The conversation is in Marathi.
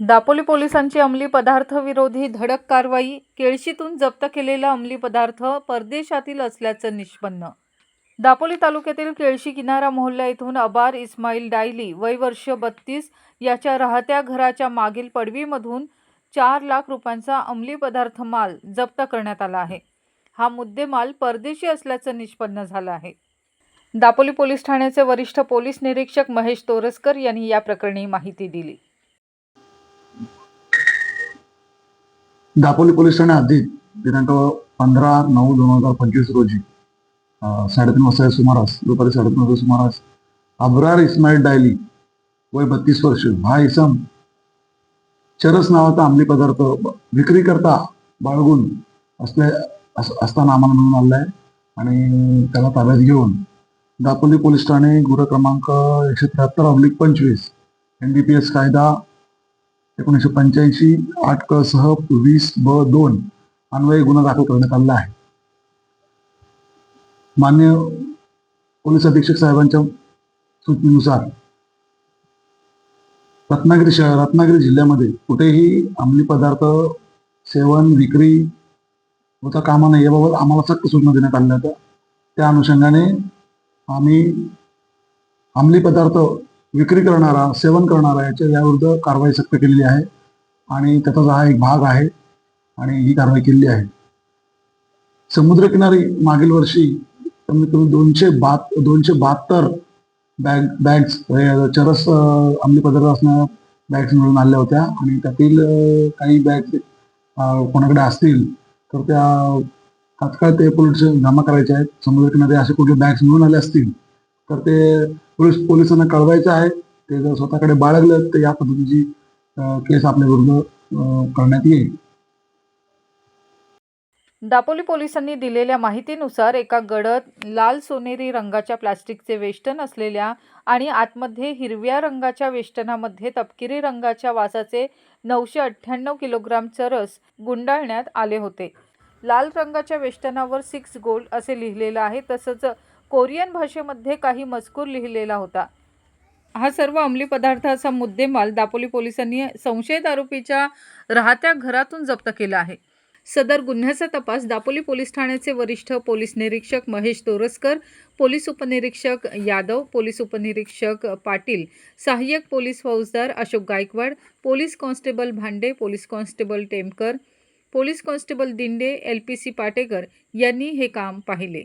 दापोली पोलिसांची अंमली पदार्थ विरोधी धडक कारवाई केळशीतून जप्त केलेला अंमली पदार्थ परदेशातील असल्याचं निष्पन्न. दापोली तालुक्यातील केळशी किनारा मोहल्ला येथून अबार इस्माईल डायली वय वर्ष बत्तीस याच्या राहत्या घराच्या मागील पडवीमधून चार लाख रुपयांचा अंमली पदार्थ माल जप्त करण्यात आला आहे. हा मुद्देमाल परदेशी असल्याचं निष्पन्न झालं आहे. दापोली पोलीस ठाण्याचे वरिष्ठ पोलीस निरीक्षक महेश तोरसकर यांनी या प्रकरणी माहिती दिली. दापोली पोलीस ठाणे हद्दीत दिनांक पंधरा नऊ दोन हजार पंचवीस रोजी साडेतीन वाजता सुमारास दुपारी साडेतीन वाजता सुमारास अब्रार इस्माईल डायली वय बत्तीस वर्ष हा इसम चरस नावाचा अंमली पदार्थ विक्री करता बाळगून असले असताना आम्हाला मिळून आलेला आहे आणि त्याला ताब्यात घेऊन दापोली पोलीस ठाणे गुन्हा क्रमांक एकशे त्र्याहत्तर अब्लिक पंचवीस एन डी पी एस कायदा एकोणीसशे पंच्याऐंशी आठ क सह वीस ब दोन अन्वये गुन्हा दाखल करण्यात आलेला आहे. मान्य पोलीस अधीक्षक साहेबांच्या सूचनेनुसार रत्नागिरी शहर रत्नागिरी जिल्ह्यामध्ये कुठेही अंमली पदार्थ सेवन विक्री होता कामा नये याबाबत आम्हाला सक्त सूचना देण्यात आल्या होत्या. त्या अनुषंगाने आम्ही अंमली पदार्थ विक्री करणारा सेवन करणारा याच्या याविरुद्ध कारवाई सक्त केलेली आहे. आणि त्याचाच हा एक भाग आहे. आणि ही कारवाई केलेली आहे. समुद्रकिनारी मागील वर्षी कमीत कमी दोनशे बात दोनशे बहात्तर बॅग बॅग्स चरस अंमली पदार्थ असणाऱ्या बॅग्स मिळून आल्या होत्या. आणि त्यातील काही बॅग्स कोणाकडे असतील तर त्या तात्काळ ते पोलीस जमा करायचे आहेत. समुद्रकिनारी असे कुठले बॅग्स मिळून आले असतील तर ते पोलीस पोलिसांना कळवायचं आहे. ते जर स्वतःकडे बाळगलं तर या पद्धतीची केस आपल्या विरुद्ध करण्यात येईल. दापोली पोलिसांनी दिलेल्या माहितीनुसार एका गडद लाल सोनेरी रंगाच्या प्लास्टिकचे वेष्टन असलेल्या आणि आतमध्ये हिरव्या रंगाच्या वेष्टनामध्ये तपकिरी रंगाच्या वासाचे नऊशे अठ्ठ्याण्णव किलोग्राम चरस गुंडाळण्यात आले होते. लाल रंगाच्या वेष्टनावर सिक्स गोल्ड असे लिहिलेलं आहे. तसंच कोरियन भाषेमध्ये काही मजकूर लिहिलेला होता. हा सर्व अंमली पदार्थाचा मुद्देमाल दापोली पोलिसांनी संशयित आरोपीच्या राहत्या घरातून जप्त केला आहे. सदर गुन्ह्याचा तपास दापोली पोलीस ठाण्याचे वरिष्ठ पोलीस निरीक्षक महेश तोरसकर पोलीस उपनिरीक्षक यादव पोलीस उपनिरीक्षक पाटील सहाय्यक पोलीस फौजदार Ashok Gaikwad police constable Bhande police constable Temkar police constable Dinde L P C Patekar यांनी हे काम पाहिले.